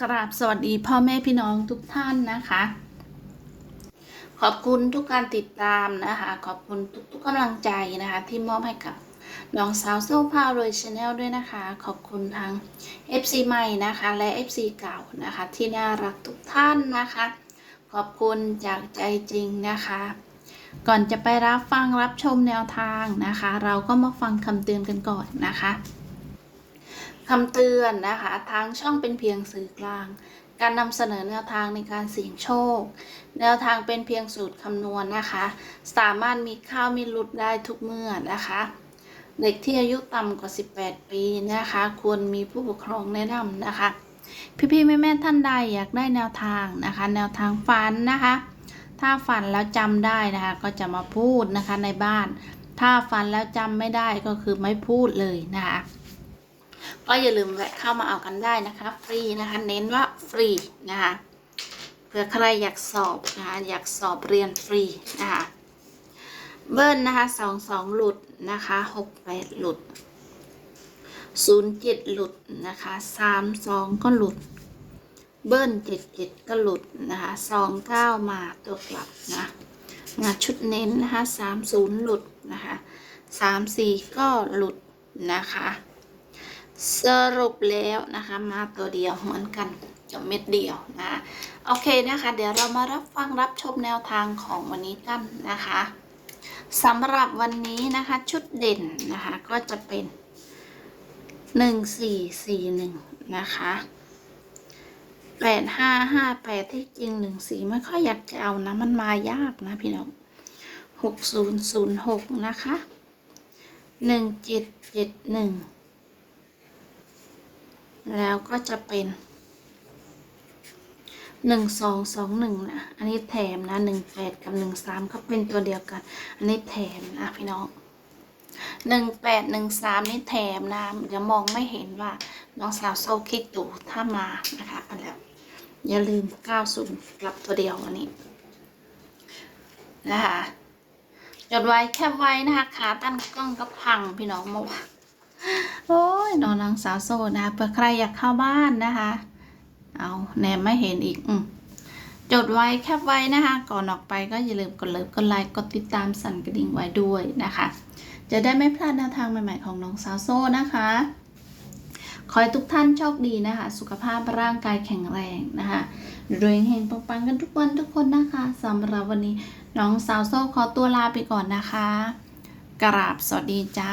กราบสวัสดีพ่อแม่พี่น้องทุกท่านนะคะ ขอบคุณทุกการติดตามนะคะ ขอบคุณทุกๆกำลังใจนะคะ ที่มอบให้กับน้องสาวโซ่พารวยชาแนลด้วยนะคะ ขอบคุณทั้ง FC ใหม่นะคะ และ FC เก่านะคะ ที่น่ารักทุกท่านนะคะ ขอบคุณจากใจจริงนะคะ ก่อนจะไปรับฟังรับชมแนวทางนะคะ เราก็มาฟังคำเตือนกันก่อนนะคะ คำเตือนนะคะ ทางช่องเป็นเพียงสื่อกลาง การนำเสนอแนวทางในการเสี่ยงโชค แนวทางเป็นเพียงสูตรคำนวณนะคะ สามารถมีข้าวมีลุดได้ทุกเมื่อนะคะ เด็กที่อายุต่ำกว่า 18 ปีนะคะ ควรมีผู้ปกครองแนะนำนะคะ พี่ๆแม่ๆท่านใดอยากได้แนวทางนะคะ แนวทางฝันนะคะ ถ้าฝันแล้วจำได้นะคะ ก็จะมาพูดนะคะในบ้าน ถ้าฝันแล้วจำไม่ได้ก็คือไม่พูดเลยนะคะ ก็อย่าลืมแวะเข้ามาเอากันได้นะคะฟรีนะคะ เน้นว่าฟรีนะคะเผื่อใครอยากสอบนะคะอยากสอบเรียนฟรีนะคะเบิ้ลนะคะสองสองหลุดนะคะหกแปดหลุดศูนย์เจ็ดหลุดนะคะสามสองก็หลุด เบิ้ลเจ็ดเจ็ดก็หลุดนะคะสองเก้ามาตัวกลับนะมานชุดเน้นนะคะสามศูนย์หลุดนะคะสามสี่ก็หลุดนะคะ สรุปแล้วนะคะมาตัวเดียวเหมือนกันกับเม็ดเดียวนะโอเคนะคะ เดี๋ยวเรามารับฟังรับชมแนวทางของวันนี้กันนะคะสำหรับวันนี้นะคะ ชุดเด่นนะคะก็จะเป็นหนึ่งสี่สี่หนึ่งนะคะแปดห้าห้าแปดที่จริงหนึ่งสี่ไม่ค่อยอยากจะเอานะมันมายากนะพี่น้องหกศูนย์ศูนย์หกนะคะหนึ่งเจ็ดเจ็ดหนึ่ง แล้วก็จะเป็นหนึ่งสองสองหนึ่งนะ อันนี้แถมนะหนึ่งแปดกับหนึ่งสามก็เป็นตัวเดียวกัน อันนี้แถมนะพี่น้องหนึ่งแปดหนึ่งสามนี่แถมนะจะมองไม่เห็นว่าน้องสาวโซคิกดูถ้ามานะคะอันแล้วอย่าลืมก้าวศูนย์กลับตัวเดียวอันนี้นะคะจดไว้แคบไว้นะคะขาตั้งกล้องก็พังพี่น้องเมื่อวาน โอ้ยนอนนางสาวโซนะเผื่อใครอยากเข้าบ้านนะคะ เอาแนมไม่เห็นอีกอจดไว้แคปไว้นะคะ ก่อนออกไปก็อย่าลืมกดเลิฟกดไลค์กดติดตามสั่นกระดิ่งไว้ด้วยนะคะ จะได้ไม่พลาดแนวทางใหม่ๆของน้องสาวโซนะคะ ขอให้ทุกท่านโชคดีนะคะ สุขภาพร่างกายแข็งแรงนะคะรวยเฮงปังๆกันทุกวันทุกคนนะคะสำหรับวันนี้น้องสาวโซขอตัวลาไปก่อนนะคะ กราบสวัสดีจ้า